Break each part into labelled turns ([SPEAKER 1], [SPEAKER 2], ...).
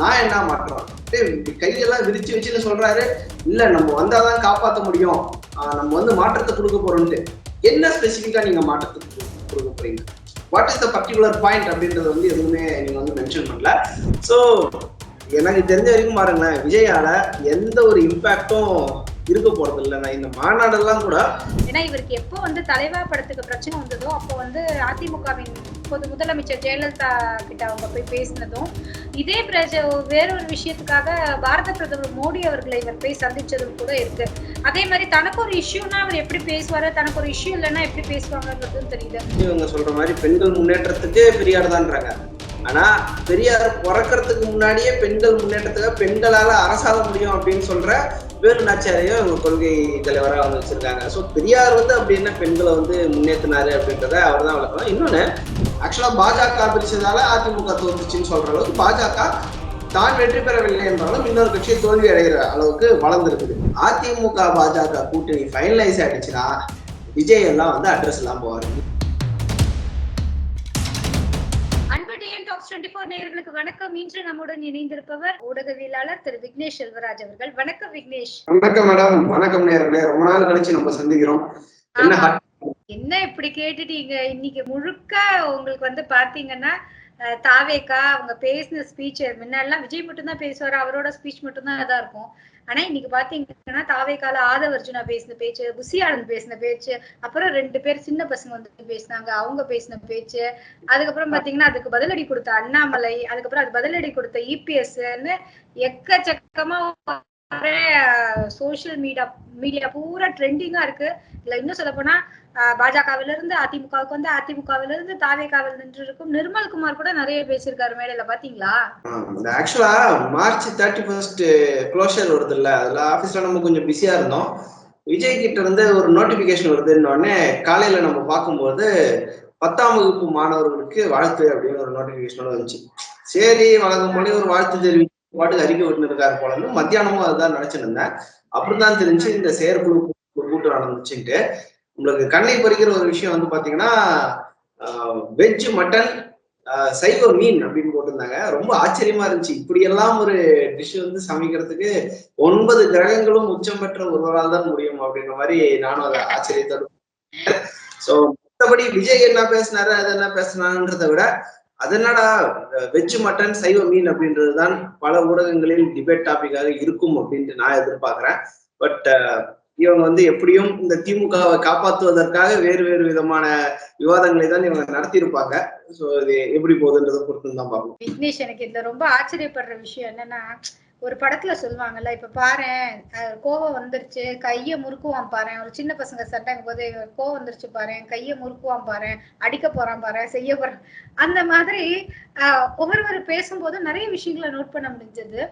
[SPEAKER 1] நான் என்ன மாற்றம் கையெல்லாம் விரிச்சு வச்சுன்னு சொல்றாரு. இல்ல நம்ம வந்தாதான் காப்பாற்ற முடியும். நம்ம வந்து மாற்றத்தை கொடுக்க போறோம்ட்டு. என்ன ஸ்பெசிஃபிக்கா நீங்க மாற்றத்தை கொடுக்க போறீங்க? What is the particular point அப்படின்றது வந்து எதுவுமே நீங்க வந்து மென்ஷன் பண்ணல. ஸோ எனக்கு தெரிஞ்ச வரைக்கும் பாருங்களேன் விஜயால எந்த ஒரு இம்பாக்டும் இருக்க போறது இல்ல இந்த மாநாடெல்லாம் கூட
[SPEAKER 2] ஏன்னா இவருக்கு எப்போ வந்து தலைவா படத்துக்கு பிரச்சனை வந்ததோ அப்போ வந்து அதிமுகவின் பொது முதலமைச்சர் ஜெயலலிதா கிட்ட அவங்க போய் பேசினதும் இதே பிரஜ வேறொரு விஷயத்துக்காக பாரத பிரதமர் மோடி அவர்களை இவர் போய் சந்திச்சதும் கூட இருக்கு. அதே மாதிரி தனக்கு ஒரு இஷ்யூனா அவர் எப்படி பேசுவாரு? தனக்கு ஒரு இஷ்யூ இல்லைன்னா எப்படி பேசுவாங்கன்றதும் தெரியுது.
[SPEAKER 1] இவங்க சொல்ற மாதிரி பெண்கள் முன்னேற்றத்துக்கு பெரியார் தான்றாங்க ஆனா பெரியார் பிறக்கறதுக்கு முன்னாடியே பெண்கள் முன்னேற்றத்துக்காக பெண்களால அரசாக முடியும் அப்படின்னு சொல்ற வேலு நாச்சியாரையும் இவங்க கொள்கை தலைவராக வந்து வச்சிருக்காங்க. ஸோ பெரியார் வந்து அப்படி என்ன பெண்களை வந்து முன்னேற்றினாரு அப்படின்றத அவர் தான் வளர்க்கணும் இன்னொன்று ஆக்சுவலாக பாஜக பிரிச்சதால அதிமுக தோத்துச்சுன்னு சொல்கிற அளவுக்கு பாஜக தான் வெற்றி பெறவில்லை என்றாலும் இன்னொரு கட்சியை தோல்வி அடைகிற அளவுக்கு வளர்ந்துருக்குது. அதிமுக பாஜக கூட்டணி ஃபைனலைஸ் ஆயிடுச்சுன்னா விஜய் எல்லாம் வந்து அட்ரஸ் எல்லாம் போவாரு.
[SPEAKER 2] டுவெண்ட்டி ஃபோர் நேயர்களுக்கு வணக்கம். இன்று நம்முடன் இணைந்திருப்பவர் ஊடகவியலாளர் திரு விக்னேஷ் செல்வராஜ் அவர்கள். வணக்கம் விக்னேஷ்.
[SPEAKER 1] வணக்கம் மேடம். வணக்கம் நேர்களே ரொம்ப நாள் கழிச்சு நம்ம சந்திக்கிறோம். என்ன
[SPEAKER 2] இப்படி கேட்டுட்டீங்க? இன்னைக்கு முழுக்க உங்களுக்கு வந்து பாத்தீங்கன்னா தாவேக்கா அவங்க பேசின ஸ்பீச் முன்னாடிலாம் விஜய் மட்டும் தான் பேசுவாரு. அவரோட ஸ்பீச் மட்டும் தான் இதா இருக்கும். ஆனா இன்னைக்கு பாத்தீங்கன்னா தாவேக்கால ஆதவ அர்ஜுனா பேசின பேச்சு புசி பேசின பேச்சு அப்புறம் ரெண்டு பேர் சின்ன பசங்க வந்து பேசினாங்க அவங்க பேசின பேச்சு அதுக்கப்புறம் பாத்தீங்கன்னா அதுக்கு பதிலடி கொடுத்த அண்ணாமலை அதுக்கப்புறம் அது பதிலடி கொடுத்த இபிஎஸ்ன்னு எக்கச்சக்கமா சோசியல் மீடியா மீடியா பூரா ட்ரெண்டிங்கா இருக்கு. இதுல இன்னும் சொல்ல போனா பாஜகவில இருந்து அதிமுகவுக்கு வந்து அதிமுகவில இருந்து தாவேகாவில் நின்று இருக்கும் நிர்மல்குமார் கூட நிறைய பேசியிருக்காரு மேடையில பாத்தீங்களா?
[SPEAKER 1] ஆக்சுவலா மார்ச் தேர்ட்டி ஃபர்ஸ்ட் க்ளோஷர் வருது இல்ல அதுல ஆபீஸ்ல நம்ம கொஞ்சம் பிஸியா இருந்தோம். விஜய் கிட்ட இருந்து ஒரு நோட்டிபிகேஷன் வருதுன்ன காலையில நம்ம பார்க்கும்போது பத்தாம் வகுப்பு மாணவர்களுக்கு வாழ்த்து அப்படின்னு ஒரு நோட்டிபிகேஷனோட வந்துச்சு. சரி வழங்கும் போது ஒரு வாழ்த்து தெரிவி பாட்டுக்கு அறிக்கை விட்டுருக்காரு போலன்னு மத்தியானமும் அதுதான் நினைச்சிருந்தேன். அப்படிதான் தெரிஞ்சு இந்த செயற்குழு கூட்டம் நடந்துச்சுன்ட்டு உங்களுக்கு கண்ணை பறிக்கிற ஒரு விஷயம் வந்து பாத்தீங்கன்னா வெஜ் மட்டன் சைவ மீன் அப்படின்னு போட்டிருந்தாங்க. ரொம்ப ஆச்சரியமா இருந்துச்சு. இப்படி எல்லாம் ஒரு டிஷ் வந்து சமைக்கிறதுக்கு ஒன்பது கிரகங்களும் உச்சம் பெற்ற ஒருவரால் தான் முடியும் அப்படின்ற மாதிரி நானும் அதை ஆச்சரியத்தோடு சோ மற்றபடி விஜய் என்ன பேசினாரு அது என்ன பேசினான்றத விட அது என்னடா வெஜ் மட்டன் சைவ மீன் அப்படின்றது தான் பல ஊடகங்களில் டிபேட் டாபிக்காக இருக்கும் அப்படின்ட்டு நான் எதிர்பார்க்கிறேன். பட் இவங்க வந்து எப்படியும் இந்த திமுகவை காப்பாற்றுவதற்காக வேறு வேறு விதமான விவாதங்களை தான் இவங்க நடத்தியிருப்பாங்க. சோ இது எப்படி போகுதுன்றதை பொறுத்து தான் பார்ப்போம்.
[SPEAKER 2] விக்னேஷ் எனக்கு இதுல ரொம்ப ஆச்சரியப்படுற விஷயம் என்னன்னா ஒரு படத்துல சொல்லுவாங்கல்ல இப்ப பாரு கோவம் வந்துருச்சு கைய முறுக்குவான் பாரு ஒரு சின்ன பசங்க சட்டைங்க போது கோவம் வந்துருச்சு பாரு கைய முறுக்குவான் பாரு அடிக்க போறான் பாரு செய்ய போறான். அந்த மாதிரி ஆஹ் ஒவ்வொருவர் பேசும்போது நிறைய விஷயங்களை நோட் பண்ண முடிஞ்சது.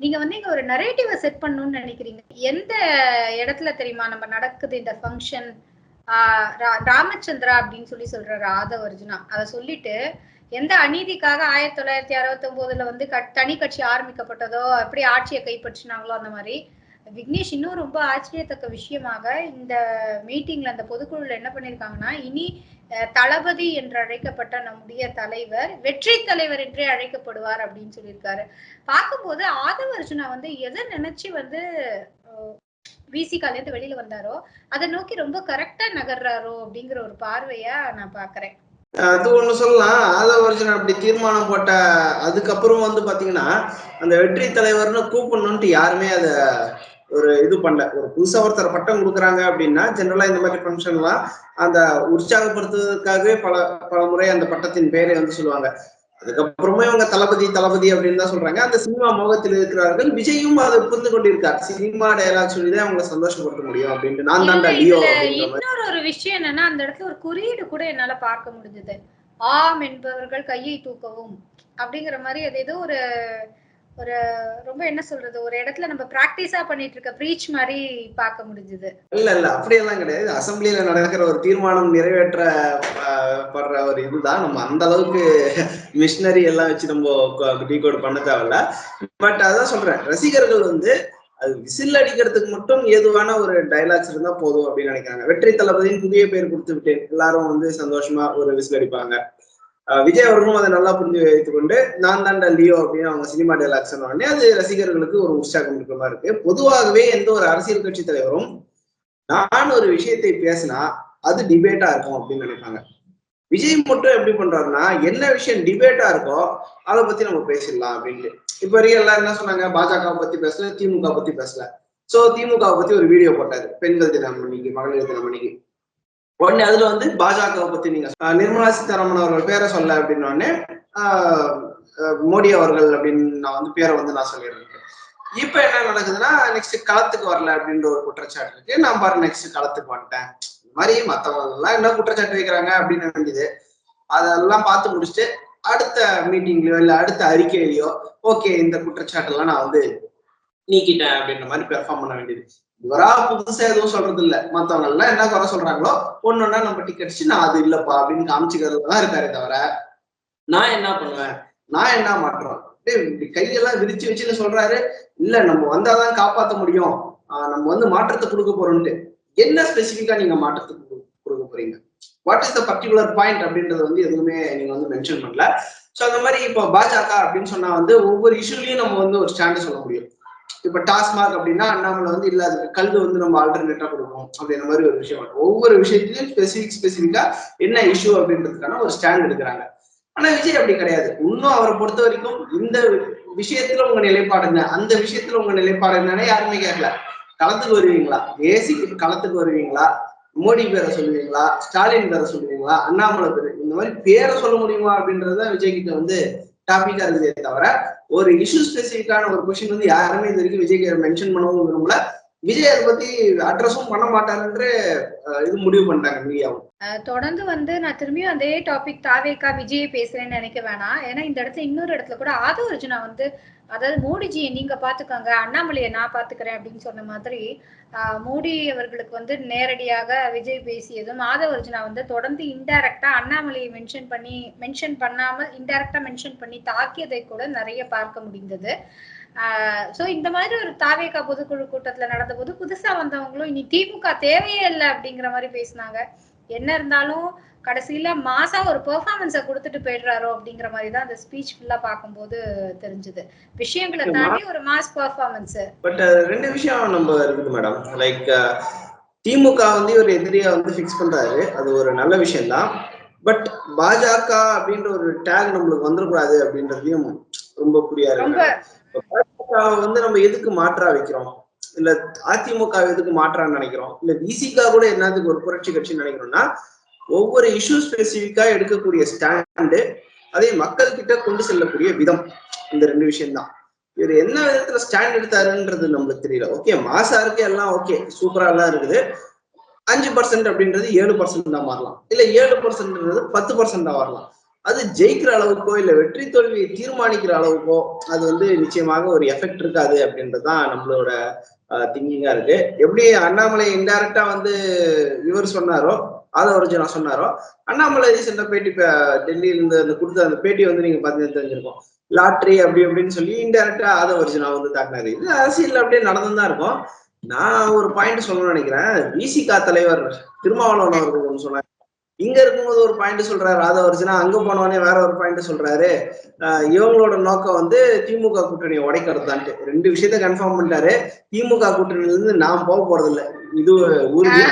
[SPEAKER 2] நீங்க வந்து இங்க ஒரு நரேட்டிவை செட் பண்ணணும்னு நினைக்கிறீங்க. எந்த இடத்துல தெரியுமா? நம்ம நடக்குது இந்த ஃபங்க்ஷன் ராமச்சந்திரா அப்படின்னு சொல்லி சொல்ற ஆதவ அர்ஜுனா அதை சொல்லிட்டு எந்த அநீதிக்காக ஆயிரத்தி தொள்ளாயிரத்தி அறுபத்தி ஒன்பதுல வந்து கட்- தனி கட்சி ஆரம்பிக்கப்பட்டதோ எப்படி ஆட்சியை கைப்பற்றினாங்களோ அந்த மாதிரி விக்னேஷ் இன்னும் ரொம்ப ஆச்சரியத்தக்க விஷயமாக இந்த மீட்டிங்ல அந்த பொதுக்குழுல என்ன பண்ணிருக்காங்கன்னா இனி தளபதி என்று அழைக்கப்பட்ட நம்முடைய தலைவர் வெற்றி தலைவர் என்றே அழைக்கப்படுவார் அப்படின்னு சொல்லியிருக்காரு. பார்க்கும்போது ஆதவ அர்ஜுனா வந்து எதை நினைச்சு வந்து விசிகால இருந்து வெளியில வந்தாரோ அதை நோக்கி ரொம்ப கரெக்டா நகர்றாரோ அப்படிங்கிற ஒரு பார்வையா நான் பாக்குறேன்
[SPEAKER 1] அது ஒண்ணு சொல்லலாம். ஆதவர்ஜன் அப்படி தீர்மானம் போட்ட அதுக்கப்புறம் வந்து பாத்தீங்கன்னா அந்த வெற்றி தலைவர்னு கூப்பிடணும்ட்டு யாருமே அதை ஒரு இது பண்ணல. ஒரு புதுசா ஒருத்தர் பட்டம் கொடுக்குறாங்க அப்படின்னா ஜெனரலா இந்த மாதிரி ஃபங்க்ஷன்லாம் அந்த உற்சாகப்படுத்துவதற்காகவே பல பல முறை அந்த பட்டத்தின் பெயரை வந்து சொல்லுவாங்க. அதுக்கப்புறமே இவங்க தளபதி தளபதி அப்படின்னு தான் சொல்றாங்க. அந்த சினிமா மோகத்தில் இருக்கிறார்கள். விஜயும் அதை புரிந்து கொண்டிருக்கார். சினிமா டயலாக் சொல்லிதான் அவங்களை சந்தோஷப்படுத்த முடியும் அப்படின்ட்டு நான்
[SPEAKER 2] இல்ல,
[SPEAKER 1] லியோ
[SPEAKER 2] இன்னொரு ஒரு விஷயம் என்னன்னா அந்த இடத்துல ஒரு குறியீடு கூட என்னால பார்க்க முடிஞ்சது. ஆம் என்பவர்கள் கையை தூக்கவும் அப்படிங்கிற மாதிரி அது ஏதோ ஒரு ஒரு ரொம்ப என்ன சொல்றது ஒரு இடத்துல நம்ம பிராக்டிஸா பண்ணிட்டு இருக்க ப்ரீச் மாதிரி பார்க்க முடிஞ்சது.
[SPEAKER 1] இல்ல இல்ல அப்படியெல்லாம் கிடையாது. அசம்பிளியில நடக்கிற ஒரு தீர்மானம் நிறைவேற்ற படுற ஒரு இதுதான். நம்ம அந்த அளவுக்கு மிஷினரி எல்லாம் வச்சு நம்ம டீகோட் பண்ண தேவையில்ல. பட் அதான் சொல்றேன். ரசிகர்கள் வந்து அது விசில் அடிக்கிறதுக்கு மட்டும் ஏதுவான ஒரு டைலாக்ஸ் இருந்தா போதும் அப்படின்னு நினைக்கிறாங்க. வெற்றி தளபதியின் புதிய பேர் கொடுத்து விட்டேன் எல்லாரும் வந்து சந்தோஷமா ஒரு விசில் அடிப்பாங்க. விஜய் அவர்களும் அதை நல்லா புரிஞ்சு வைத்துக் கொண்டு நான் தாண்டா லியோ அப்படின்னு அவங்க சினிமா டைலாக் சொன்ன உடனே அது ரசிகர்களுக்கு ஒரு உற்சாகம் இருக்கிற மாதிரி இருக்கு. பொதுவாகவே எந்த ஒரு அரசியல் கட்சி தலைவரும் நான் ஒரு விஷயத்தை பேசினா அது டிபேட்டா இருக்கும் அப்படின்னு நினைப்பாங்க. விஜய் மட்டும் எப்படி பண்றாருன்னா என்ன விஷயம் டிபேட்டா இருக்கோ அதை பத்தி நம்ம பேசிடலாம் அப்படின்ட்டு. இப்ப வரைக்கும் எல்லாரும் என்ன சொன்னாங்க? பாஜக பத்தி பேசல திமுக பத்தி பேசல. சோ திமுக பத்தி ஒரு வீடியோ போட்டாரு. பெண்கள் தினம் அன்னைக்கு மகளிர் தினம் அன்னைக்கு. உடனே அதுல வந்து பாஜகவை பத்தி நீங்க நிர்மலா சீதாராமன் அவர்கள் பேரை சொல்ல அப்படின்னு உடனே மோடி அவர்கள் அப்படின்னு நான் வந்து பேரை வந்து நான் சொல்லிடுறேன் இப்ப என்ன நடக்குதுன்னா நெக்ஸ்ட் களத்துக்கு வரல அப்படின்ற ஒரு குற்றச்சாட்டு இருக்கு. நான் பாரு நெக்ஸ்ட் களத்துக்கு வந்துட்டேன். இந்த மாதிரி மத்தவங்க எல்லாம் என்ன குற்றச்சாட்டு வைக்கிறாங்க அப்படின்னு வேண்டியது அதெல்லாம் பார்த்து முடிச்சுட்டு அடுத்த மீட்டிங்லயோ இல்ல அடுத்த அறிக்கையிலயோ ஓகே இந்த குற்றச்சாட்டெல்லாம் நான் வந்து நீக்கிட்டேன் அப்படின்ற மாதிரி பெர்ஃபார்ம் பண்ண வேண்டியது. இவரா புதுசா எதுவும் சொல்றது இல்ல மத்தவங்க எல்லாம் என்ன குறை சொல்றாங்களோ ஒன்னொன்னா நம்ம டிக்கெட் நான் அது இல்லப்பா அப்படின்னு காமிச்சுக்கிறதுல தான் இருக்காரே தவிர நான் என்ன பண்ணுவேன்? நான் என்ன மாற்றோம் டேய், இப்படி கையெல்லாம் விரிச்சு வச்சுன்னு சொல்றாரு. இல்ல நம்ம வந்தாதான் காப்பாத்த முடியும். நம்ம வந்து மாற்றத்தை கொடுக்க போறோம்ட்டு என்ன ஸ்பெசிபிக்கா நீங்க மாற்றத்தை கொடு- கொடுக்க போறீங்க? What is the particular point அப்படின்றது வந்து எதுவுமே நீங்க வந்து மென்ஷன் பண்ணல. சோ அந்த மாதிரி இப்போ பாஜக அப்படின்னு சொன்னா வந்து ஒவ்வொரு இஷ்யூலயும் நம்ம வந்து ஒரு ஸ்டாண்ட் சொல்ல முடியும். இப்ப டாஸ்மாக் அப்படின்னா அண்ணாமலை வந்து இல்ல அதுக்கு கல்வி வந்து நம்ம ஆல்டர்னேட்டா கொடுப்போம் அப்படின்ற மாதிரி ஒரு விஷயம் ஒவ்வொரு விஷயத்திலயும் ஸ்பெசிபிக் ஸ்பெசிபிக்கா என்ன இஷ்யூ அப்படின்றதுக்கான ஒரு ஸ்டாண்ட் எடுக்கிறாங்க. ஆனா விஜய் அப்படி கிடையாது. இன்னும் அவரை பொறுத்த வரைக்கும் இந்த விஷயத்துல உங்க நிலைப்பாடு என்ன? அந்த விஷயத்துல உங்க நிலைப்பாடு என்னன்னு யாருமே கேட்கல களத்துக்கு வருவீங்களா? ஏசிக்கு களத்துக்கு வருவீங்களா? மோடி பேரை சொல்லுவீங்களா? ஸ்டாலின் பேரை சொல்லுவீங்களா? அண்ணாமலை பேரு? இந்த மாதிரி பேரை சொல்ல முடியுமா அப்படின்றத விஜய் கிட்ட வந்து டாபிக்கா இருந்ததே தவிர ஒரு இஷ்யூ ஸ்பெசிஃபிக்கான ஒரு கொஸ்டின் வந்து யாருமே இது வரைக்கும் விஜய் மென்ஷன் பண்ணவும் விரும்பல. விஜய் அதை பத்தி அட்ரஸும் பண்ண மாட்டாருன்ற இது முடிவு பண்ணிட்டாங்க மீடியாவும்.
[SPEAKER 2] தொடர்ந்து வந்து நான் திரும்பியும் அதே டாபிக் தாவேக்கா விஜய் பேசுறேன்னு நினைக்க வேணாம். ஏன்னா இந்த இடத்துல இன்னொரு இடத்துல கூட ஆதவ அர்ஜுனா வந்து அதாவது மோடிஜியை நீங்க பாத்துக்கோங்க அண்ணாமலையை நான் பாத்துக்கிறேன் அப்படின்னு சொன்ன மாதிரி ஆஹ் மோடி அவர்களுக்கு வந்து நேரடியாக விஜய் பேசியதும் ஆதவ அர்ஜுனா வந்து தொடர்ந்து இன்டைரக்டா அண்ணாமலையை மென்ஷன் பண்ணி மென்ஷன் பண்ணாம இன்டைரக்டா மென்ஷன் பண்ணி தாக்கியதை கூட நிறைய பார்க்க முடிந்தது. சோ இந்த மாதிரி ஒரு தாவேக்கா பொதுக்குழு கூட்டத்துல நடந்த போது புதுசா வந்தவங்களும் இனி திமுக தேவையே இல்லை அப்படிங்கிற மாதிரி பேசினாங்க. என்ன இருந்தாலும் கடைசியில மாசா ஒரு பெர்ஃபார்மன்ஸ கொடுத்துட்டு போயிடுறாரோ அப்படிங்கிற மாதிரி தான் அந்த ஸ்பீச் ஃபுல்லா பார்க்கும்போது தெரிஞ்சது. விஷயங்களை தாண்டி ஒரு மாஸ் பெர்ஃபார்மன்ஸ்
[SPEAKER 1] பட் ரெண்டு விஷயம் நம்ம இருக்குது மேடம் லைக் திமுக வந்து ஒரு எதிரியா வந்து ஃபிக்ஸ் பண்றாரு. அது ஒரு நல்ல விஷயம் தான் பட் பாஜக அப்படின்ற ஒரு டேக் நம்மளுக்கு வந்துடக்கூடாது அப்படின்றதையும் ரொம்ப புரியா
[SPEAKER 2] ரொம்ப
[SPEAKER 1] வந்து நம்ம எதுக்கு மாற்றா வைக்கிறோம்? இல்ல அதிமுக எதுக்கு மாற்றான்னு நினைக்கிறோம்? இல்ல விசிகா கூட என்னதுக்கு ஒரு புரட்சி கட்சி நினைக்கிறோம்னா ஒவ்வொரு இஷ்யூ ஸ்பெசிபிக்கா எடுக்கக்கூடிய ஸ்டாண்டு அதே மக்கள் கிட்ட கொண்டு செல்லக்கூடிய விதம். இந்த ரெண்டு விஷயம் தான் இவர் என்ன விதத்துல ஸ்டாண்ட் எடுத்தாருன்றது நம்மளுக்கு தெரியல. ஓகே மாசா இருக்கு எல்லாம் ஓகே சூப்பரா எல்லாம் இருக்குது. அஞ்சு பர்சன்ட் அப்படின்றது ஏழு பர்சன்ட் தான் மாறலாம். இல்ல ஏழு பர்சன்ட்ன்றது பத்து பர்சன்டா வரலாம். அது ஜெயிக்கிற அளவுக்கோ இல்ல வெற்றி தோல்வியை தீர்மானிக்கிற அளவுக்கோ அது வந்து நிச்சயமாக ஒரு எஃபெக்ட் இருக்காது அப்படின்றதுதான் நம்மளோட திங்கிங்கா இருக்கு. எப்படி அண்ணாமலை இன்டைரக்டா வந்து இவர் சொன்னாரோ ஆதவர்ஜனா சொன்னாரோ அண்ணாமலை ரீசெண்டா பேட்டி டெல்லியில இருந்து அந்த கொடுத்த அந்த பேட்டி வந்து நீங்க பாத்தீங்கன்னா தெரிஞ்சிருக்கோம். லாட்ரி அப்படி அப்படின்னு சொல்லி இன்டைரக்டா ஆதவர்ஜனா வந்து தாக்குனாரு. இது அரசியல் அப்படியே நடந்துதான் இருக்கும். நான் ஒரு பாயிண்ட் சொல்லணும்னு நினைக்கிறேன். விசிகா தலைவர் திருமாவளவன் அவர்கள் ஒன்று சொன்னார். இங்க இருக்கும்போது ஒரு பாயிண்ட் சொல்றாரு ஆதவர்ஜனா அங்க போனவனே வேற ஒரு பாயிண்ட் சொல்றாரு. இவங்களோட நோக்கம் வந்து திமுக கூட்டணியை உடைக்கிறது தான்ட்டு ரெண்டு விஷயத்த கன்ஃபார்ம் பண்ணிட்டாரு. திமுக கூட்டணியில இருந்து நான் போக போறது இல்ல இது உறுதி.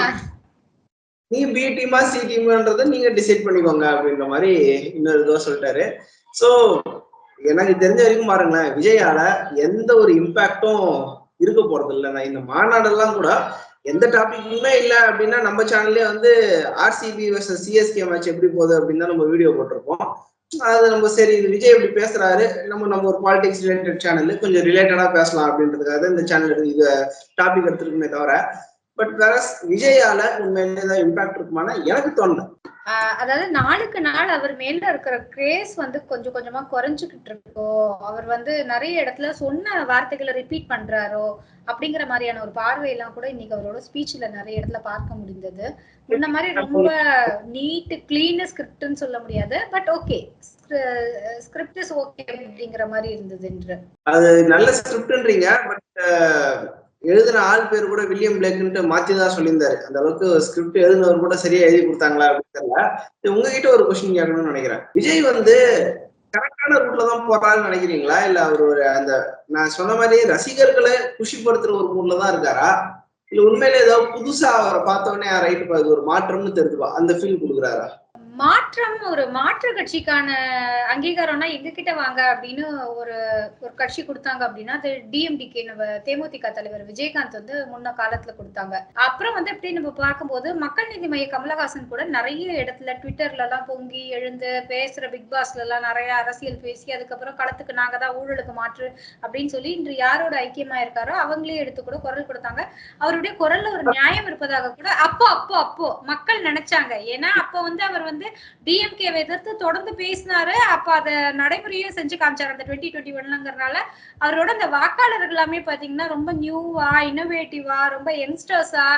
[SPEAKER 1] நீ பி டீமா சி டீம்ன்றத நீங்க டிசைட் பண்ணிக்கோங்க அப்படின்ற மாதிரி இன்னொரு இதுவா சொல்லிட்டாரு. சோ எனக்கு தெரிஞ்ச வரைக்கும் பாருங்களேன் விஜயால எந்த ஒரு இம்பாக்டும் இருக்க போறது இல்ல நான் இந்த மாநாடெல்லாம் கூட எந்த டாபிக்குமே இல்ல அப்படின்னா நம்ம சேனல்லே வந்து ஆர்சிபி வர்சஸ் சிஎஸ்கே மேட்ச் எப்படி போகுது அப்படின்னு தான் நம்ம வீடியோ போட்டிருப்போம் அது நம்ம சரி இது விஜய் இப்படி பேசுறாரு நம்ம நம்ம ஒரு பாலிடிக்ஸ் ரிலேட்டட் சேனல் கொஞ்சம் ரிலேட்டடா பேசலாம் அப்படின்றதுக்காக இந்த சேனல் இது டாபிக் எடுத்துருக்குமே தவிர பட் வேற விஜயால உண்மையிலே ஏதாவது இம்பாக்ட் இருக்குமானா எனக்கு தோணல.
[SPEAKER 2] அதாவது நாளுக்கு நாள் அவர் மேல இருக்கிற கிரேஸ் வந்து கொஞ்சம் கொஞ்சமா குறைஞ்சுக்கிட்டு இருக்கோ அவர் வந்து நிறைய இடத்துல சொன்ன வார்த்தைகளை ரிப்பீட் பண்றாரோ அப்படிங்கிற மாதிரியான ஒரு பார்வையெல்லாம் கூட இன்னைக்கு அவரோட ஸ்பீச்ல நிறைய இடத்துல பார்க்க முடிந்தது. இந்த மாதிரி ரொம்ப நீட் கிளீன் ஸ்கிரிப்ட்னு சொல்ல முடியாது. But okay script is okay அப்படிங்கிற மாதிரி இருந்தது என்று
[SPEAKER 1] அது நல்ல ஸ்கிரிப்ட்ன்றீங்க பட் எழுதின ஆள் பேர் கூட வில்லியம் பிளேக்குன்ட்டு மாத்தி தான் சொல்லியிருந்தாரு. அந்த அளவுக்கு ஸ்கிரிப்ட் எழுதினவர் கூட சரியா எழுதி கொடுத்தாங்களா அப்படின்னு தெரியல. உங்ககிட்ட ஒரு கொஸ்டின் கேட்கணும்னு நினைக்கிறேன். விஜய் வந்து கரெக்டான ரூட்ல தான் போறாருன்னு நினைக்கிறீங்களா? இல்ல அவர் ஒரு அந்த நான் சொன்ன மாதிரி ரசிகர்களை குஷிப்படுத்துற ஒரு மூட்ல தான் இருக்காரா? இல்ல உண்மையிலே ஏதாவது புதுசா அவரை பார்த்த உடனே ரைட்டு இது ஒரு மாற்றம்னு தெரிஞ்சுப்பா. அந்த ஃபீல் கொடுக்குறாரா?
[SPEAKER 2] மாற்றம் ஒரு மாற்று கட்சிக்கான அங்கீகாரம்னா எங்க கிட்ட வாங்க அப்படின்னு ஒரு ஒரு கட்சி கொடுத்தாங்க அப்படின்னா அது டிஎம்டிகே நம்ம தேமுதிக தலைவர் விஜயகாந்த் வந்து முன்ன காலத்துல கொடுத்தாங்க. அப்புறம் வந்து எப்படி நம்ம பார்க்கும்போது மக்கள் நீதி மைய கமலஹாசன் கூட நிறைய இடத்துல ட்விட்டர்ல எல்லாம் பொங்கி எழுந்து பேசுற பிக் பாஸ்ல எல்லாம் நிறைய அரசியல் பேசி அதுக்கப்புறம் களத்துக்கு நாங்க தான் ஊழலுக்கு மாற்று அப்படின்னு சொல்லி இன்று யாரோட ஐக்கியமா இருக்காரோ அவங்களே எடுத்து கூட குரல் கொடுத்தாங்க. அவருடைய குரல்ல ஒரு நியாயம் இருப்பதாக கூட அப்போ அப்போ அப்போ மக்கள் நினைச்சாங்க. ஏன்னா அப்போ வந்து அவர் வந்து டிஎம்கேவை எதிர்த்து தொடர்ந்து பேசினாரு. அப்ப அத நடைமுறையும் செஞ்சு காமிச்சாரு. அந்த டுவெண்ட்டி டுவெண்ட்டி ஒன்லங்கிறனால அவரோட அந்த வாக்காளர்கள் எல்லாமே பாத்தீங்கன்னா ரொம்ப நியூவா இன்னோவேட்டிவா ரொம்ப யங்ஸ்டர்ஸா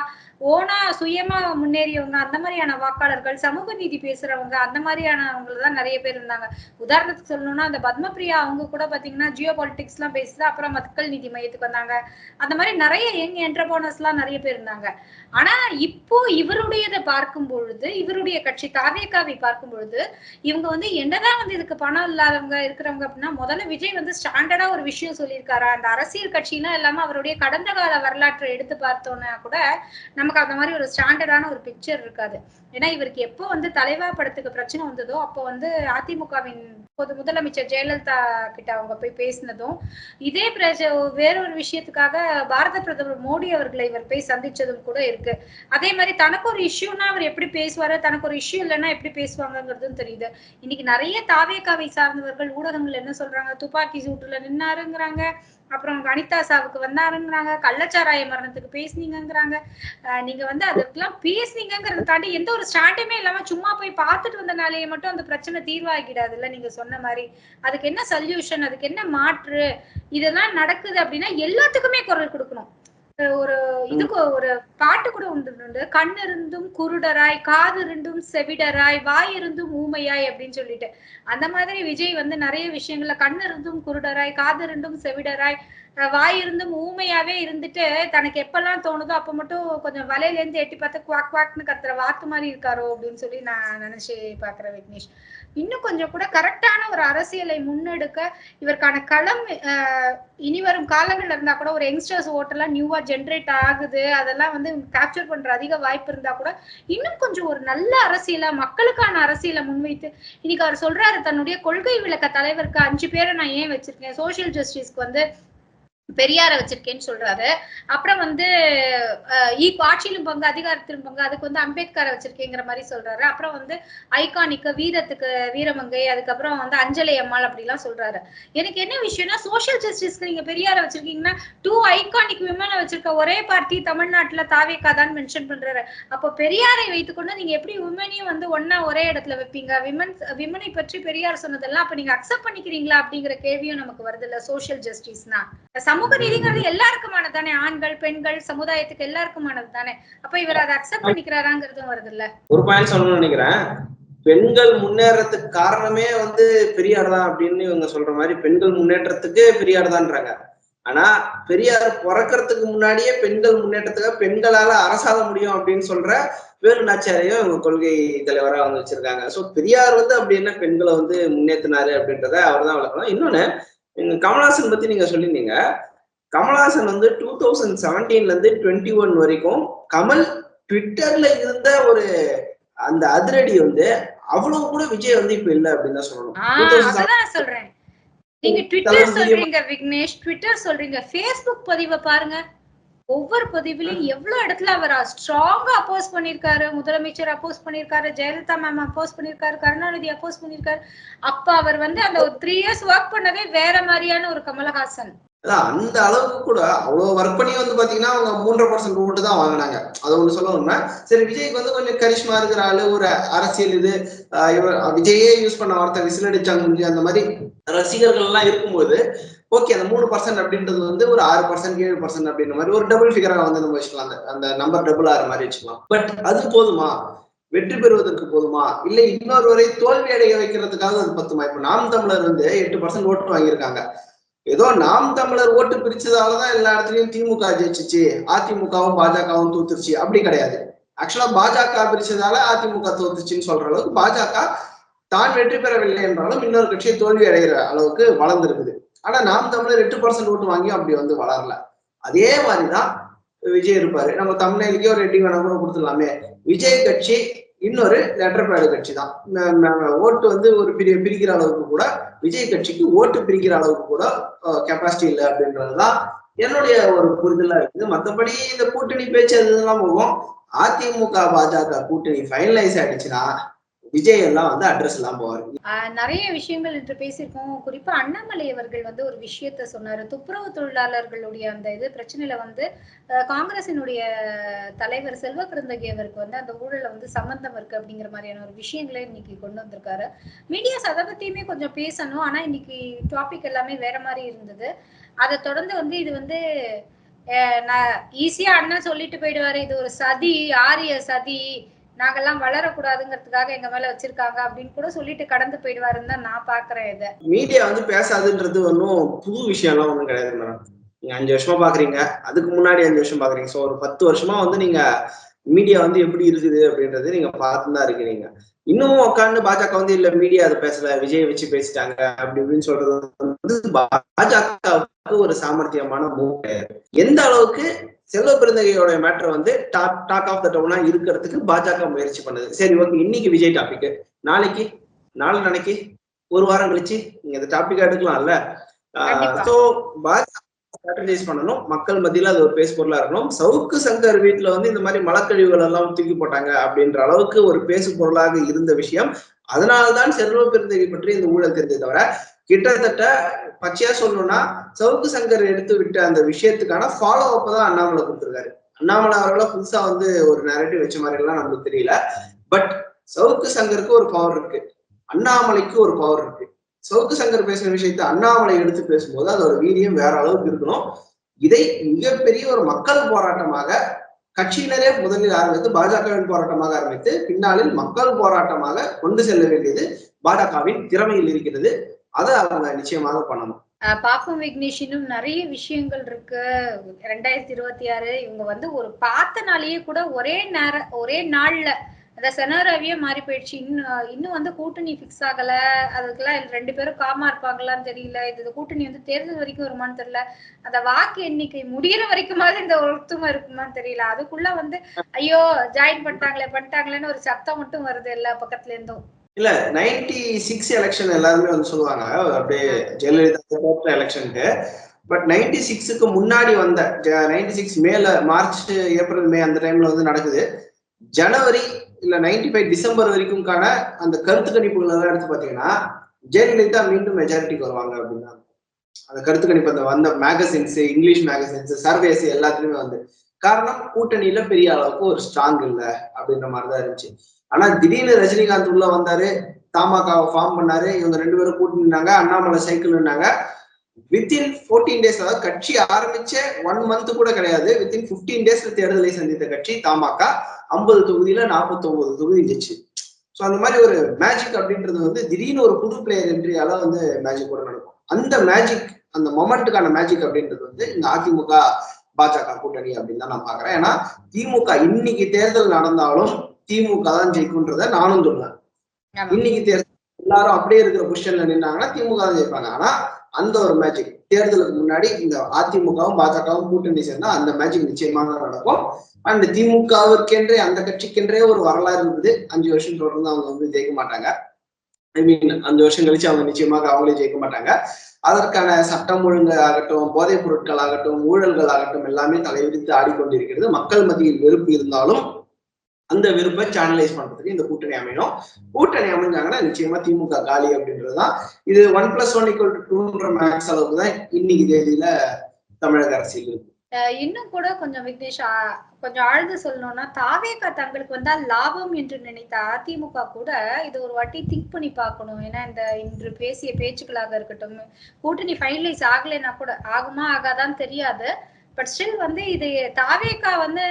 [SPEAKER 2] ஓனா சுயமா முன்னேறியவங்க அந்த மாதிரியான வாக்காளர்கள் சமூக நீதி பேசுறவங்க அந்த மாதிரியானவங்க தான் நிறைய பேர் இருந்தாங்க. உதாரணத்துக்கு சொல்லணும்னா அந்த பத்மபிரியா அவங்க கூட பாத்தீங்கன்னா ஜியோ பாலிடிக்ஸ் எல்லாம் பேசுது அப்புறம் மக்கள் நீதி மையத்துக்கு வந்தாங்க. அந்த மாதிரி நிறைய யங் என்டர்பிரனர்ஸ் எல்லாம் நிறைய பேர் இருந்தாங்க. ஆனா இப்போ இவருடையதை பார்க்கும் பொழுது இவருடைய கட்சி தாவேக்காவை பார்க்கும் பொழுது இவங்க வந்து என்னதான் வந்து இதுக்கு பணம் இல்லாதவங்க இருக்கிறவங்க அப்படின்னா முதல்ல விஜய் வந்து ஸ்டாண்டர்டா ஒரு விஷயம் சொல்லியிருக்காரா? அந்த அரசியல் கட்சிலாம் இல்லாம அவருடைய கடந்த கால வரலாற்றை எடுத்து பார்த்தோம்னா கூட நமக்கு அந்த மாதிரி ஒரு ஸ்டாண்டர்டான ஒரு பிக்சர் இருக்காது. ஏன்னா இவருக்கு எப்போ வந்து தலைவா படத்துக்கு பிரச்சனை வந்ததோ அப்போ வந்து அதிமுகவின் பொது முதலமைச்சர் ஜெயலலிதா கிட்ட அவங்க போய் பேசினதும் இதே பிரஜ வேறொரு விஷயத்துக்காக பாரத பிரதமர் மோடி அவர்களை இவர் போய் சந்திச்சதும் கூட இருக்கு. அதே மாதிரி தனக்கு ஒரு இஷ்யூனா அவர் எப்படி பேசுவாரு தனக்கு ஒரு இஷ்யூ இல்லைன்னா எப்படி பேசுவாங்கங்கிறதும் தெரியுது. இன்னைக்கு நிறைய தாவேக்காவை சார்ந்தவர்கள் ஊடகங்கள் என்ன சொல்றாங்க? துப்பாக்கி சூட்டுல நின்னாருங்கிறாங்க. அப்புறம் வனிதா சாவுக்கு வந்தாருங்கிறாங்க கள்ளச்சாராய மரணத்துக்கு பேசுனீங்கிறாங்க நீங்க வந்து அதுக்கெல்லாம் பேசுனீங்கிறத தாண்டி எந்த ஒரு ஸ்டாண்டுமே இல்லாம சும்மா போய் பார்த்துட்டு வந்தனாலேயே மட்டும் அந்த பிரச்சனை தீர்வாகிடாதுல்ல நீங்க சொன்ன மாதிரி. அதுக்கு என்ன சொல்யூஷன் அதுக்கு என்ன மாற்று இதெல்லாம் நடக்குது அப்படின்னா எல்லாத்துக்குமே குரல் கொடுக்கணும். ஒரு இதுக்கு ஒரு பாட்டு கூட உண்டு கண் இருந்தும் குருடராய் காது இருந்தும் செவிடராய் வாய் இருந்தும் ஊமையாய் அப்படின்னு சொல்லிட்டு. அந்த மாதிரி விஜய் வந்து நிறைய விஷயங்கள்ல கண் இருந்தும் குருடராய் காது இருந்தும் செவிடராய் வாய் இருந்தும் ஊமையாவே இருந்துட்டு தனக்கு எப்பெல்லாம் தோணுதோ அப்ப மட்டும் கொஞ்சம் வலையில இருந்து எட்டி பார்த்து குவாக் குவாக்னு கத்துற வாத்து மாதிரி இருக்காரோ அப்படின்னு சொல்லி நான் நினைச்சு பாக்குறேன் விக்னேஷ். இன்னும் கொஞ்சம் கூட கரெக்டான ஒரு அரசியலை முன்னெடுக்க இவருக்கான களம் இனி வரும் காலங்கள்ல இருந்தா கூட ஒரு யங்ஸ்டர்ஸ் ஓட்டெல்லாம் நியூவா ஜென்ரேட் ஆகுது. அதெல்லாம் வந்து கேப்சர் பண்ற அதிக வாய்ப்பு இருந்தா கூட இன்னும் கொஞ்சம் ஒரு நல்ல அரசியல மக்களுக்கான அரசியலை முன்வைத்து இன்னைக்கு அவர் சொல்றாரு தன்னுடைய கொள்கை விளக்க தலைவருக்கு அஞ்சு பேரை நான் ஏன் வச்சிருக்கேன்? சோசியல் ஜஸ்டிஸ்க்கு வந்து பெரியார வச்சிருக்கேன்னு சொல்றாரு. அப்புறம் வந்து ஆட்சியிலும் பங்கு அதிகாரத்திலும் பங்கு அதுக்கு வந்து அம்பேத்கரை வச்சிருக்கேங்கிற மாதிரி சொல்றாரு. அப்புறம் வந்து ஐகானிக்கு வீரத்துக்கு வீரமங்கை அதுக்கப்புறம் வந்து அஞ்சலி அம்மாள் அப்படிலாம் சொல்றாரு. எனக்கு என்ன விஷயம்னா சோசியல் ஜஸ்டிஸ்க்கு நீங்க பெரியார வச்சிருக்கீங்கன்னா டூ ஐகானிக் விமனை வச்சிருக்க ஒரே பார்ட்டி தமிழ்நாட்டுல தாவேக்கா தான் மென்ஷன் பண்றாரு. அப்போ பெரியாரை வைத்துக்கொண்டு நீங்க எப்படி விமனையும் வந்து ஒன்னா ஒரே இடத்துல வைப்பீங்க? விமன் விமனை பற்றி பெரியார் சொன்னதெல்லாம் அப்ப நீங்க அக்செப்ட் பண்ணிக்கிறீங்களா அப்படிங்கிற கேள்வியும் நமக்கு வருது இல்ல சோசியல் ஜஸ்டிஸ்னா சமூக நீதிங்கிறது எல்லாருக்குமானது தானே ஆண்கள் பெண்கள் சமுதாயத்துக்கு எல்லாருக்குமானது தானே? அப்ப இவர் அதை அக்செப்ட் பண்ணிக்கிறாராங்கிறதும் வருது இல்ல
[SPEAKER 1] ஒரு பாயிண்ட் சொல்லணும்னு நினைக்கிறேன். பெண்கள் முன்னேறதுக்கு காரணமே வந்து பெரியார் தான் அப்படின்னு இவங்க சொல்ற மாதிரி பெண்கள் முன்னேற்றத்துக்கு பெரியார் தான்றாங்க ஆனா பெரியார் பிறக்கிறதுக்கு முன்னாடியே பெண்கள் முன்னேற்றத்துக்காக பெண்களால அரசாக முடியும் அப்படின்னு சொல்ற வேலு நாச்சியாரையும் இவங்க கொள்கை தலைவரா வந்து வச்சிருக்காங்க. சோ பெரியார் வந்து அப்படி என்ன பெண்களை வந்து முன்னேற்றினாரு அப்படின்றத அவர் தான் வளர்க்கணும் இன்னொன்னு கமல்ஹாசன் பத்தி நீங்க சொல்லியிருந்தீங்க. கமல்ஹாசன் வந்து டூ தௌசண்ட் செவன்டீன்ல இருந்து டுவெண்ட்டி ஒன் வரைக்கும் கமல் ட்விட்டர்ல இருந்த ஒரு அந்த அதிரடி வந்து அவ்வளவு கூட விஜய் வந்து இப்ப இல்ல அப்படின்னு தான் சொல்லணும்.
[SPEAKER 2] சொல்றேன். நீங்க ட்விட்டர் சொல்றீங்க விக்னேஷ் ட்விட்டர் சொல்றீங்க. ஃபேஸ்புக் பதிவை பாருங்க. ஒவ்வொரு பதிவிலையும் எவ்வளவு இடத்துல அவர் ஸ்ட்ராங்கா அப்போஸ் பண்ணிருக்காரு முதலமைச்சர் அப்போஸ் பண்ணிருக்காரு ஜெயலலிதா மேம் அப்போஸ் பண்ணிருக்காரு கருணாநிதி அப்போஸ் பண்ணிருக்காரு அப்ப அவர் வந்து அந்த ஒரு த்ரீ இயர்ஸ் ஒர்க் பண்ணதே வேற மாதிரியான ஒரு கமலஹாசன்.
[SPEAKER 1] அந்த அளவுக்கு கூட அவ்வளவு ஒர்க் பண்ணி வந்து பாத்தீங்கன்னா அவங்க மூன்றரை பர்சன்ட் ஓட்டு தான் வாங்கினாங்க. அதை ஒண்ணு சொல்ல உண்மை சரி விஜய்க்கு வந்து கொஞ்சம் கரிஷ்மா இருக்கிற ஆளு ஒரு அரசியல் இது விஜயே யூஸ் பண்ண வார்த்தை விசில் அடிச்சாங்க அந்த மாதிரி ரசிகர்கள் எல்லாம் இருக்கும்போது ஓகே அந்த மூணு பர்சன்ட் அப்படின்றது வந்து ஒரு ஆறு பர்சன்ட் ஏழு பர்சன்ட் அப்படின்ற மாதிரி ஒரு டபுள் ஃபிகரா வந்து நம்ம வச்சுக்கலாம். அந்த அந்த நம்பர் டபுள் ஆறு மாதிரி வச்சுக்கலாம். பட் அது போதுமா? வெற்றி பெறுவதற்கு போதுமா? இல்ல இன்னொரு வரை தோல்வி அடைய வைக்கிறதுக்காக அது பத்துமா? இப்ப நாம் தமிழர் வந்து எட்டு பர்சன்ட் ஓட்டு வாங்கியிருக்காங்க. ஏதோ நாம் தமிழர் ஓட்டு பிரிச்சதாலதான் எல்லா இடத்துலயும் திமுக ஜெயிச்சிச்சு. அதிமுகவும் பாஜகவும் தூத்துருச்சு. அப்படி கிடையாது. ஆக்சுவலா பாஜக பிரிச்சதால அதிமுக தோத்துச்சுன்னு சொல்ற அளவுக்கு பாஜக தான் வெற்றி பெறவில்லை என்றாலும் இன்னொரு கட்சியை தோல்வி அடைகிற அளவுக்கு வளர்ந்துருக்குது. ஆனா நாம் தமிழர் எட்டு பர்சன்ட் ஓட்டு வாங்கி அப்படி வந்து வளரல. அதே மாதிரிதான் விஜய் இருப்பாரு. நம்ம தமிழ்நாட்டுக்கே ஒரு ரெட்டிங் வேணா கூட கொடுத்துடலாமே. விஜய் கட்சி இன்னொரு லெட்டர் பேடு கட்சி தான் ஓட்டு வந்து ஒரு பிரி பிரிக்கிற அளவுக்கு கூட விஜய் கட்சிக்கு ஓட்டு பிரிக்கிற அளவுக்கு கூட கெப்பாசிட்டி இல்லை அப்படின்றதுதான் என்னுடைய ஒரு புரிதலா இருக்குது. மற்றபடி இந்த கூட்டணி பேச்சு அதெல்லாம் போகும். அதிமுக பாஜக கூட்டணி ஃபைனலைஸ் ஆயிடுச்சுன்னா விஜய் எல்லாம் வந்து அட்ரஸ் எல்லாம் போவார்.
[SPEAKER 2] ஆஹ் நிறைய விஷயங்கள் இன்று பேசியிருக்கோம். குறிப்பா அண்ணாமலை அவர்கள் வந்து ஒரு விஷயத்த சொன்னாரு. துப்புரவு தொழிலாளர்களுடைய அந்த இது பிரச்சனையில வந்து காங்கிரசினுடைய தலைவர் செல்வ பிறந்தகி அவருக்கு வந்து அந்த ஊழல்ல வந்து சம்பந்தம் இருக்கு அப்படிங்கிற மாதிரியான ஒரு விஷயங்களை இன்னைக்கு கொண்டு வந்திருக்காரு. மீடியாஸ் அதை பத்தியுமே கொஞ்சம் பேசணும். ஆனா இன்னைக்கு டாபிக் எல்லாமே வேற மாதிரி இருந்தது. அதை தொடர்ந்து வந்து இது வந்து நான் ஈஸியா அண்ணா சொல்லிட்டு போயிடுவாரு. இது ஒரு சதி ஆரிய சதி. நாங்கெல்லாம் வளரக்கூடாதுங்கிறதுக்காக எங்க மேல வச்சிருக்காங்க அப்படின்னு கூட சொல்லிட்டு கடந்து போயிடுவாருன்னு தான் நான் பாக்குறேன் இதை.
[SPEAKER 1] மீடியா வந்து பேசாதுன்றது ஒன்றும் புது விஷயம்லாம் ஒன்றும் கிடையாது மேடம் நீங்க அஞ்சு வருஷமா பாக்குறீங்க அதுக்கு முன்னாடி அஞ்சு வருஷம் பாக்குறீங்க. ஸோ ஒரு பத்து வருஷமா வந்து நீங்க மீடியா வந்து எப்படி இருக்குது அப்படின்றது நீங்க பார்த்துதான் இருக்கிறீங்க. இன்னமும் உட்காந்து பாஜக வந்து இல்ல மீடியா அதை பேசல விஜய் வச்சு பேசிட்டாங்க அப்படி இப்படின்னு சொல்றது வந்து பாஜகவுக்கு ஒரு சாமர்த்தியமான மூவ் கிடையாது. எந்த அளவுக்கு செல்வ பிறந்தகையோட மேட்டர் வந்து டாக் டாக் ஆஃப் த டவுனா இருக்கிறதுக்கு பாஜக முயற்சி பண்ணுது. சரி ஓகே இன்னைக்கு விஜய் டாபிக் நாளைக்கு நாளை நாளைக்கு ஒரு வாரம் கழிச்சு நீங்க இந்த டாபிக் எடுக்கலாம்ல?
[SPEAKER 2] கண்டிப்பா.
[SPEAKER 1] ஸோ பாஜக ஸ்ட்ராட்டஜைஸ் பண்ணணும். மக்கள் மத்தியில அது ஒரு பேசு பொருளா இருக்கணும். சவுக்கு சங்கர் வீட்டுல வந்து இந்த மாதிரி மலக்கழிவுகள் எல்லாம் தூக்கி போட்டாங்க அப்படின்ற அளவுக்கு ஒரு பேசு பொருளாக இருந்த விஷயம். அதனால்தான் செல்வ பெருந்தகை பற்றி இந்த ஊழல் தெரிஞ்சதை தவிர கிட்டத்தட்ட பச்சையா சொல்லணும்னா சவுக்கு சங்கர் எடுத்து விட்ட அந்த விஷயத்துக்கான ஃபாலோ அப் தான் அண்ணாமலை கொடுத்துருக்காரு. அண்ணாமலை அவர்களை புதுசா வந்து ஒரு நேரட்டிவ் வச்ச மாதிரி எல்லாம் நமக்கு தெரியல. பட் சவுக்கு சங்கருக்கு ஒரு பவர் இருக்கு. அண்ணாமலைக்கு ஒரு பவர் இருக்கு. சவுக்கு சங்கர் பேசுற விஷயத்த அண்ணாமலை எடுத்து பேசும்போது அதோட வீரியம் வேற அளவுக்கு இருக்கணும். இதை மிகப்பெரிய ஒரு மக்கள் போராட்டமாக கட்சியினரே முதலில் ஆரம்பித்து பாஜகவின் போராட்டமாக ஆரம்பித்து பின்னாளில் மக்கள் போராட்டமாக கொண்டு செல்ல வேண்டியது பாஜகவின் திறமையில் இருக்கிறது. அதை அவங்க நிச்சயமாக பண்ணணும்.
[SPEAKER 2] பாப்பம் விக்னேஷ். இன்னும் நிறைய விஷயங்கள் இருக்கு. ரெண்டாயிரத்தி இருபத்தி ஆறு இவங்க வந்து ஒரு பார்த்த நாளையே கூட ஒரே நேர ஒரே நாள்ல அந்த செனாராவியே மாறி போயிடுச்சு. இன்னும் இன்னும் வந்து கூட்டணி ஃபிக்ஸ் ஆகல. அதுக்கெல்லாம் ரெண்டு பேரும் காமா இருப்பாங்களான்னு தெரியல. இது கூட்டணி வந்து தேர்தல் வரைக்கும் வருமான்னு தெரியல. அந்த வாக்கு எண்ணிக்கை முடியிற வரைக்குமாவது இந்த ஒத்துமை இருக்குமான்னு தெரியல. அதுக்குள்ள வந்து ஐயோ ஜாயின் பண்ணிட்டாங்களே பண்ணிட்டாங்களேன்னு ஒரு சத்தம் மட்டும் வருது எல்லா பக்கத்துல இருந்தும்
[SPEAKER 1] இல்ல நைன்டி சிக்ஸ் எலெக்ஷன் எல்லாருமே வந்து சொல்லுவாங்க. அப்படியே ஜெயலலிதா எலெக்ஷனுக்கு பட் நைன்டி சிக்ஸுக்கு முன்னாடி வந்த நைன்டி சிக்ஸ் மேல மார்ச் ஏப்ரல் மே அந்த டைம்ல வந்து நடக்குது. ஜனவரி இல்ல நைன்டி ஃபைவ் டிசம்பர் வரைக்கும்கான அந்த கருத்து கணிப்புகள் எல்லாம் எடுத்து பாத்தீங்கன்னா ஜெயலலிதா மீண்டும் மெஜாரிட்டிக்கு வருவாங்க அப்படின்னா. அந்த கருத்து கணிப்பு அந்த வந்த மேகசின்ஸ் இங்கிலீஷ் மேகசின்ஸ் சர்வேஸ் எல்லாத்துலயுமே வந்து. காரணம் கூட்டணியில பெரிய அளவுக்கு ஒரு ஸ்ட்ராங் இல்லை அப்படின்ற மாதிரிதான் இருந்துச்சு. ஆனா திடீர்னு ரஜினிகாந்த் உள்ள வந்தாரு தமாகாவை ஃபார்ம் பண்ணாரு இவங்க ரெண்டு பேரும் கூட்டினாங்க அண்ணாமலை சைக்கிள்னாங்க வித்தின் ஃபோர்டீன் டேஸ் அதாவது கட்சி ஆரம்பிச்ச ஒன் மந்த் கூட கிடையாது. வித்தின் பிப்டீன் டேஸ்ல தேர்தலை சந்தித்த கட்சி தமாக ஐம்பது தொகுதியில நாற்பத்தி ஒன்பது தொகுதி இருந்துச்சு ஸோ அந்த மாதிரி ஒரு மேஜிக் அப்படின்றது வந்து திடீர்னு ஒரு புது பிளேயர் என்ட்ரியால வந்து மேஜிக் கூட நடக்கும். அந்த மேஜிக் அந்த மொமெண்ட்டுக்கான மேஜிக் அப்படின்றது வந்து இந்த அதிமுக பாஜக கூட்டணி அப்படின்னு தான் நான் பாக்குறேன் ஏன்னா திமுக இன்னைக்கு தேர்தல் நடந்தாலும் திமுக தான் ஜெயிக்கும்ன்றத நானும் சொல்லுவேன். இன்னைக்கு தேர்தல் எல்லாரும் அப்படியே இருக்கிற பொசிஷன்ல நின்னாங்கன்னா திமுக தான் ஜெயிப்பாங்க. ஆனா அந்த ஒரு மேஜிக் தேர்தலுக்கு முன்னாடி இந்த அதிமுகவும் பாஜகவும் கூட்டணி சேர்ந்தா அந்த மேஜிக் நிச்சயமாக நடக்கும். அண்ட் திமுகவிற்கென்றே அந்த கட்சிக்கென்றே ஒரு வரலாறு இருக்குது அஞ்சு வருஷம் தொடர்ந்து அவங்க வந்து ஜெயிக்க மாட்டாங்க. ஐ மீன் அஞ்சு வருஷம் கழிச்சு அவங்க நிச்சயமாக அவங்களே ஜெயிக்க மாட்டாங்க. அதற்கான சட்டம் ஒழுங்கு ஆகட்டும் போதைப் பொருட்கள் ஆகட்டும் ஊழல்கள் ஆகட்டும் எல்லாமே தலைவிரித்து ஆடிக்கொண்டிருக்கிறது. மக்கள் மத்தியில் வெறுப்பு இருந்தாலும் அந்த வெறுப்பை சேனலைஸ் பண்றதுக்கு இந்த கூட்டணி அமையணும் கூட்டணி அமைஞ்சாங்கன்னா நிச்சயமா திமுக காலி அப்படின்றதுதான். இது ஒன் பிளஸ் ஒன் ஈக்குவல் டூன்ற மேக்ஸ் அளவுக்கு தான் இன்னைக்கு தேதியில தமிழக அரசியல் இருக்கு.
[SPEAKER 2] இன்னும் கூட கொஞ்சம் விக்னேஷ் கொஞ்சம் ஆழ்ந்து சொல்லணும்னா தாவேகா தங்களுக்கு வந்தால் லாபம் என்று நினைத்த அதிமுக கூட இது ஒரு வாட்டி திங்க் பண்ணி பார்க்கணும். ஏன்னா இந்த இன்று பேசிய பேச்சுக்களாக இருக்கட்டும் கூட்டணி ஃபைனலைஸ் ஆகலைன்னா கூட ஆகுமா ஆகாதான்னு தெரியாது. பட் ஸ்டில் வந்து இது தாவேக்கா வந்து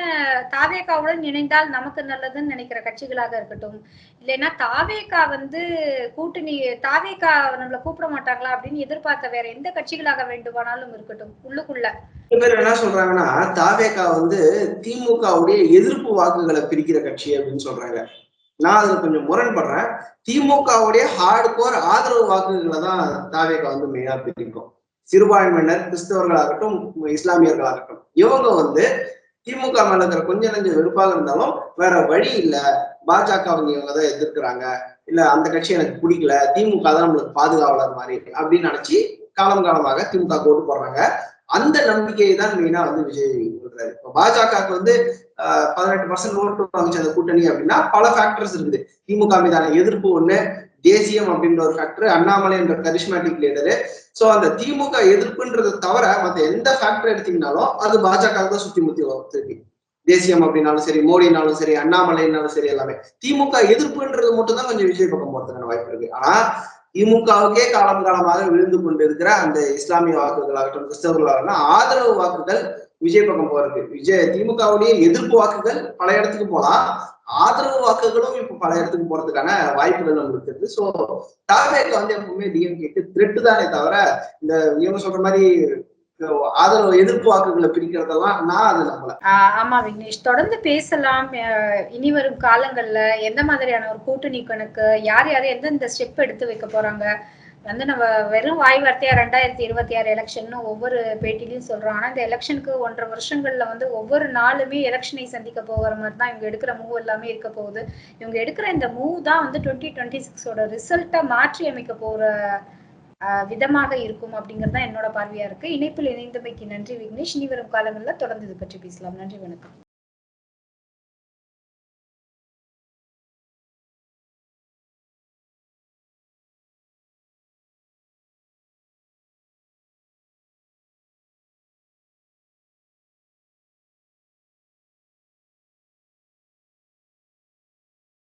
[SPEAKER 2] தாவேக்காவுடன் இணைந்தால் நமக்கு நல்லதுன்னு நினைக்கிற கட்சிகளாக இருக்கட்டும். இல்லைன்னா தாவேக்கா வந்து கூட்டணி தாவேக்கா நம்மள கூப்பிட மாட்டாங்களா அப்படின்னு எதிர்பார்த்த வேற எந்த கட்சிகளாக வேண்டுமானாலும் இருக்கட்டும். உள்ளுக்குள்ள.
[SPEAKER 1] பேர் என்ன சொல்றாங்கன்னா தாவேகா வந்து திமுகவுடைய எதிர்ப்பு வாக்குகளை பிரிக்கிற கட்சி அப்படின்னு சொல்றாங்க. நான் அதுல கொஞ்சம் முரண்படுறேன். திமுகவுடைய ஹார்ட் கோர் ஆதரவு வாக்குகளை தான் தாவேகா வந்து மெயினா பிரிக்கும். சிறுபான்மையினர் கிறிஸ்தவர்களாகட்டும் இஸ்லாமியர்களாகட்டும். இவங்க வந்து திமுக மேல இருக்கிற கொஞ்ச நஞ்ச வெறுப்பாக இருந்தாலும் வேற வழி இல்ல. பாஜக அவங்க இவங்க தான் எதிர்க்கிறாங்க. இல்ல அந்த கட்சி எனக்கு பிடிக்கல. திமுக தான் நம்மளுக்கு பாதுகாவலர் மாதிரி அப்படின்னு நினைச்சு காலம் காலமாக திமுக ஓட்டு போடுறாங்க. அந்த நம்பிக்கையை தான் மெயினா வந்து விஜய் கொடுக்குறாரு இப்போ பாஜகவுக்கு வந்து பதினெட்டு பர்சன்ட் ஓட்டு வாங்கிச்சு அந்த கூட்டணி அப்படின்னா பல ஃபேக்டர்ஸ் இருக்குது திமுக மீதான எதிர்ப்பு ஒண்ணு தேசியம் அப்படின்ற ஒரு ஃபேக்டர் அண்ணாமலை என்ற கரிஷ்மேட்டிக் லீடரு சோ அந்த திமுக எதிர்ப்புன்றதை தவிர மத்த எந்த ஃபேக்டர் எடுத்தீங்கனாலும் அது பாஜக தான் சுத்தி முத்தி வரும் திருப்பி தேசியம் அப்படின்னாலும் சரி மோடினாலும் சரி அண்ணாமலைனாலும் சரி எல்லாமே. திமுக எதிர்ப்புன்றது மட்டும் தான் கொஞ்சம் விஜய் பக்கம் போறதுக்கான வாய்ப்பு இருக்கு. ஆனா திமுகவுக்கே காலம் காலமாக விழுந்து கொண்டு இருக்கிற அந்த இஸ்லாமிய வாக்குகளாகட்டும் கிறிஸ்தவர்களாகட்டும் ஆதரவு வாக்குகள் விஜய் பக்கம் போறது விஜய் திமுகவுடைய எதிர்ப்பு வாக்குகள் பல இடத்துக்கு போலாம் ஆதரவு வாக்குகளும் இப்ப பல இடத்துக்கு போறதுக்கான வாய்ப்புகள் நம்மளுக்கு இருக்கு சோ தாவேக்க வந்து எப்பவுமே டிஎம்கேக்கு த்ரெட்டு தானே தவிர இந்த இவங்க சொல்ற மாதிரி ஆதரவு எதிர்ப்பு வாக்குகளை பிரிக்கிறதெல்லாம் நான் அது நம்பல.
[SPEAKER 2] ஆஹ் ஆமா விக்னேஷ். தொடர்ந்து பேசலாம். இனி வரும் காலங்கள்ல எந்த மாதிரியான ஒரு கூட்டணி கணக்கு யார் யார் எந்தெந்த ஸ்டெப் எடுத்து வைக்க போறாங்க வந்து நம்ம வெறும் வாய் வார்த்தையா ரெண்டாயிரத்தி இருபத்தி ஆறு எலெக்ஷன் ஒவ்வொரு பேட்டிலையும் சொல்றோம். ஆனா இந்த எலெக்ஷனுக்கு ஒன்றரை வருஷங்கள்ல வந்து ஒவ்வொரு நாளுமே எலெக்ஷனை சந்திக்க போகிற மாதிரி தான் இவங்க எடுக்கிற மூவ் எல்லாமே இருக்க போகுது. இவங்க எடுக்கிற இந்த மூவ் தான் வந்து டுவெண்ட்டி டுவெண்ட்டி சிக்ஸோட ரிசல்ட்டை மாற்றி அமைக்க போற விதமாக இருக்கும் அப்படிங்கிறது தான் என்னோட பார்வையா இருக்கு. இணைப்பில் இணைந்தமைக்கு நன்றி விக்னேஷ். இனி வரும் காலங்களில் தொடர்ந்து இது பற்றி பேசலாம். நன்றி வணக்கம்.